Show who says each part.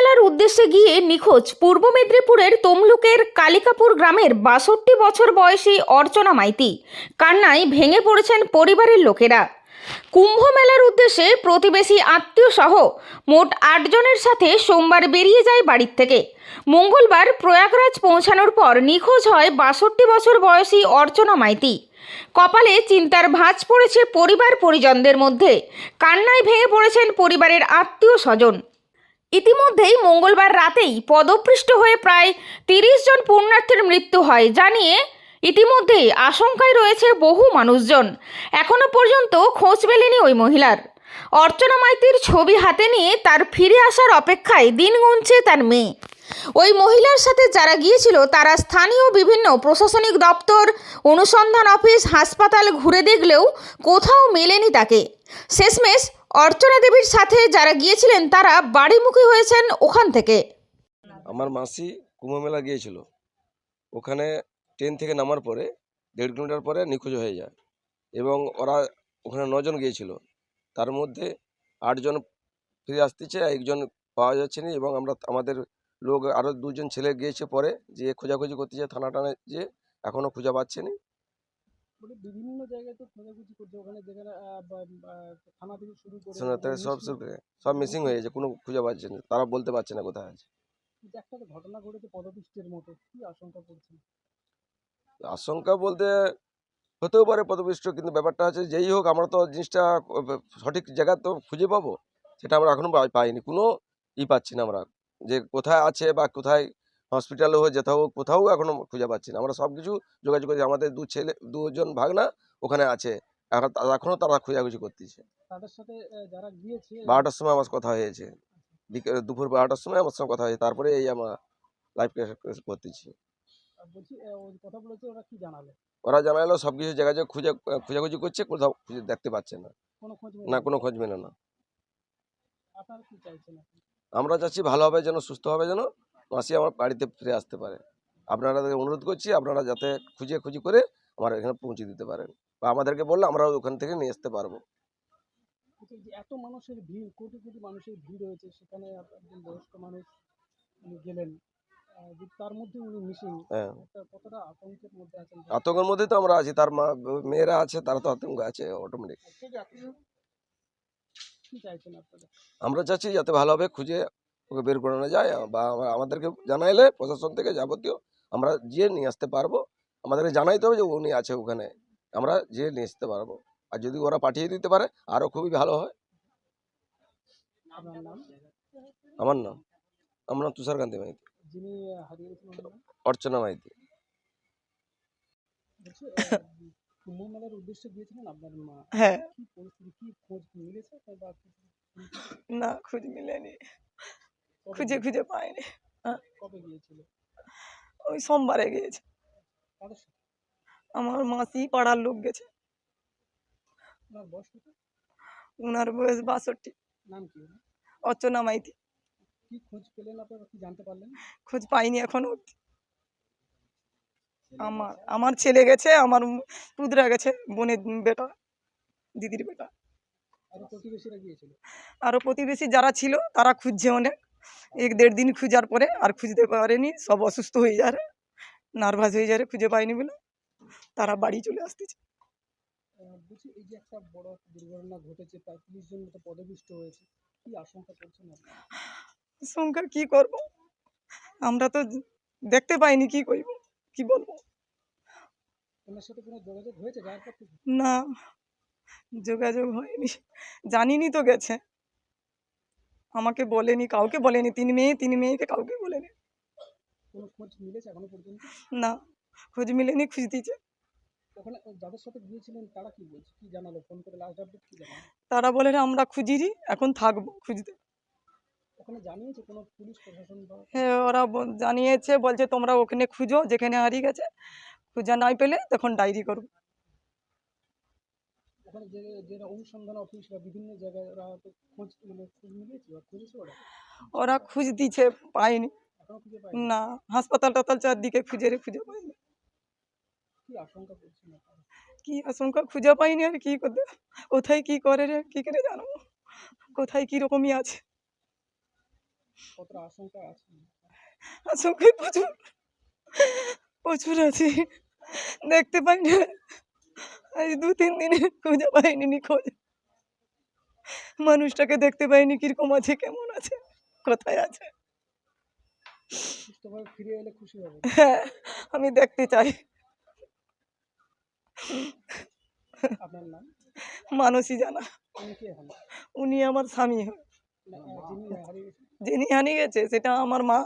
Speaker 1: মেলার উদ্দেশ্যে গিয়ে নিখোঁজ পূর্ব মেদিনীপুরের তমলুকের কালিকাপুর গ্রামের বাষট্টি বছর বয়সী অর্চনা মাইতি। কান্নায় ভেঙে পড়েছেন পরিবারের লোকেরা। কুম্ভ মেলার উদ্দেশ্যে প্রতিবেশী আত্মীয় সহ মোট আটজনের সাথে সোমবার বেরিয়ে যায় বাড়ির থেকে। মঙ্গলবার প্রয়াগরাজ পৌঁছানোর পর নিখোঁজ হয় বাষট্টি বছর বয়সী অর্চনা মাইতি। কপালে চিন্তার ভাঁজ পড়েছে পরিবার পরিজনদের মধ্যে। কান্নায় ভেঙে পড়েছেন পরিবারের আত্মীয় স্বজন ইতিমধ্যেই মঙ্গলবার রাতেই পদপৃষ্ট হয়ে প্রায় তিরিশ জন পুণ্যার্থীর মৃত্যু হয়, জানিয়ে ইতিমধ্যেই আশঙ্কায় রয়েছে বহু মানুষজন। এখনও পর্যন্ত খোঁজ মেলেনি ওই মহিলার। অর্চনা মাইতির ছবি হাতে নিয়ে তার ফিরে আসার অপেক্ষায় দিন গুনছে তার মেয়ে। ওই মহিলার সাথে যারা গিয়েছিল, তারা স্থানীয় বিভিন্ন প্রশাসনিক দপ্তর, অনুসন্ধান অফিস, হাসপাতাল ঘুরে দেখলেও কোথাও মেলেনি তাকে। শেষমেশ অর্চনা দেবীর সাথে যারা গিয়েছিলেন, তারা বাড়িমুখী হয়েছেন ওখান থেকে।
Speaker 2: আমার মাসি কুম্ভ মেলা গিয়েছিল। ওখানে ট্রেন থেকে নামার পরে দেড় কিলোমিটার পরে নিখোঁজ হয়ে যায় এবং ওরা ওখানে নজন গিয়েছিল। তার মধ্যে আটজন ফিরে আসতেছে, একজন পাওয়া যাচ্ছে না এবং আমরা, আমাদের লোক আরও দুজন ছেলে গিয়েছে পরে যে খোঁজাখুঁজি করতেছে থানা টানে যে এখনও খুঁজে পাচ্ছে না।
Speaker 3: মানে বিভিন্ন জায়গায় তো খোঁজাখুঁজি করছে। ওখানে যেখানে থানা থেকে শুরু করে
Speaker 2: সব সব মিসিং হয়ে গেছে কোনো খুঁজে পাচ্ছে না। তারা বলতে পারছে না কোথায় আছে।
Speaker 3: একটা ঘটনা ঘটেছে পদপিষ্টের মতো কি আশঙ্কা করছেন?
Speaker 2: আশঙ্কা বলতে হতেও পারে পদপিষ্ট কিন্তু ব্যাপারটা হচ্ছে যেই হোক আমরা তো জিনিসটা সঠিক জায়গা তো খুঁজে পাবো সেটা আমরা এখনও পাইনি। কোনো ই পাচ্ছি না আমরা যে কোথায় আছে বা কোথায় হসপিটালে হোক যেথাও হোক কোথাও এখনও খুঁজে পাচ্ছি না। আমরা সব কিছু যোগাযোগ করছি আমাদের দু ছেলে দুজন ভাগনা ওখানে আছে। এখন তা- এখনও তারা খোঁজাখুঁজি করতেছে। বারোটার সময় আমার কথা হয়েছে। বিকেল দুপুর বারোটার সময় আমার সঙ্গে কথা হয়েছে। তারপরে এই আমরা লাইভ করতেছি।
Speaker 3: ওরা জানালো?
Speaker 2: সব কিছু জায়গায় খুঁজে খোঁজাখুঁজি করছে কোথাও খুঁজে দেখতে পাচ্ছে না। না কোনো খোঁজ মেলে না? আমরা চাচ্ছি ভালোভাবে যেন সুস্থভাবে যেন মাসি আমার বাড়িতে ফিরে আসতে পারে। আপনারা অনুরোধ করছি আপনারা যাতে খুঁজে খুঁজি করে আমার এখানে পৌঁছে দিতে পারেন বা আমাদেরকে বললে আমরা ওখান থেকে নিয়ে আসতে পারব।
Speaker 3: এত মানুষের ভিড় কোটি কোটি মানুষের ভিড় হয়েছে সেখানে একজন বয়স্ক মানুষ উনি গেলেন। তার মধ্যে উনি
Speaker 2: হ্যাঁ।
Speaker 3: কতটা আতঙ্কের মধ্যে আছেন?
Speaker 2: আতঙ্কের মধ্যেই তো আমরা আছি তার মা মেয়েরা আছে তারা তো আতঙ্ক আছে অটোমেটিক
Speaker 3: কি চাইছেন আপনারা
Speaker 2: আমরা চাচ্ছি যাতে ভালোভাবে খুঁজে ওকে বের করানো যায়। বা আমা- আমাদেরকে জানাইলে প্রশাসন থেকে যাবতীয় আমরা গিয়ে নিয়ে আসতে পারব। আমাদেরকে জানাইতে হবে যে উনি আছে ওখানে। আমরা যেয়ে নিয়ে আসতে পারব। আর যদি ওরা পাঠিয়ে দিতে পারে আরও খুবই ভালো হয়। আমার নাম? আমার নাম তুষারকান্তি মাইতি। অর্চনা মাইতি।
Speaker 4: হ্যাঁ? না খুঁজ মিলেনি। খুঁজে খুঁজে পাইনি। ওই সোমবারে গিয়েছে। আমার মাসি পাড়ার লোক গেছে। উনার বয়স বাষট্টি? অর্চনা মাইতি।
Speaker 3: খোঁজ পেলেন আপনারা? কি জানতে পারলেন?
Speaker 4: খোঁজ পাইনি এখনও। আমার আমার ছেলে গেছে আমার পুদরা গেছে বোনের বেটা দিদির বেটা। আরও প্রতিবেশী যারা ছিল তারা খুঁজছে অনেক। এক দেড় দিন খুঁজার পরে আর খুঁজতে পারেনি সব অসুস্থ হয়ে যারে নার্ভাস হয়ে যারে খুঁজে পায়নি বলে তারা বাড়ি চলে আসতেছে।
Speaker 3: বলছি এই যে একটা বড় দুর্ঘটনা ঘটেছে প্রায় তিরিশ জন মতো পদপিষ্ট হয়েছে কি আশঙ্কা করছেন
Speaker 4: কি করব? আমরা তো দেখতে পাইনি কি করব কি বলব?
Speaker 3: ওনার সাথে কোনো যোগাযোগ হয়েছে যার পর থেকে?
Speaker 4: না যোগাযোগ হয়নি জানিনি তো গেছে। আমাকে বলেনি কাউকে বলেনি তিন মেয়ে তিন মেয়েকে কাউকে বলেনি। না খোঁজ মিলেনি খুঁজ দিচ্ছে
Speaker 3: ওখানে যাদের সাথে গিয়েছিলেন তারা কি বলছে? কি জানালো? ফোন করে লাস্ট আপডেট কি জানালো?
Speaker 4: তারা বলে আমরা খুঁজিনি এখন থাকব খুঁজতে। হ্যাঁ ওরা জানিয়েছে বলছে তোমরা ওখানে খুঁজো যেখানে হারিয়ে গেছে। খুঁজা নাই পেলে তখন ডায়েরি করব।
Speaker 3: ওখানে যে যারা অনুসন্ধান অফিস বা বিভিন্ন জায়গায় ওরা তো খোঁজ মানে খোঁজ মিলিয়েছে বা খুঁজেছে ওরা?
Speaker 4: ওরা খুঁজ দিচ্ছে পায়নি।
Speaker 3: পায়নি?
Speaker 4: না হাসপাতাল টাতাল চারদিকে খুঁজে রে খুঁজে পাইনি
Speaker 3: কি আশঙ্কা করছেন
Speaker 4: কি আশঙ্কা খুঁজে পাইনি আর কি করতে। কোথায় কি করে রে কি করে জানো কোথায় কি রকমই আছে?
Speaker 3: আশঙ্কা আছে?
Speaker 4: আশঙ্কায় প্রচুর প্রচুর আছে। দেখতে পাইনি। আজ দু তিন দিনে খুঁজে পাইনি নিখোঁজ। মানুষটাকে দেখতে পাইনি কীরকম আছে কেমন আছে কোথায় আছে।
Speaker 3: ফিরে এলে খুশি হবে।
Speaker 4: হ্যাঁ আমি দেখতে চাই।
Speaker 3: আপনার নাম?
Speaker 4: মানসী জানা।
Speaker 3: উনি
Speaker 4: আমার স্বামী। যিনি হারিয়ে গেছে সেটা আমার মা।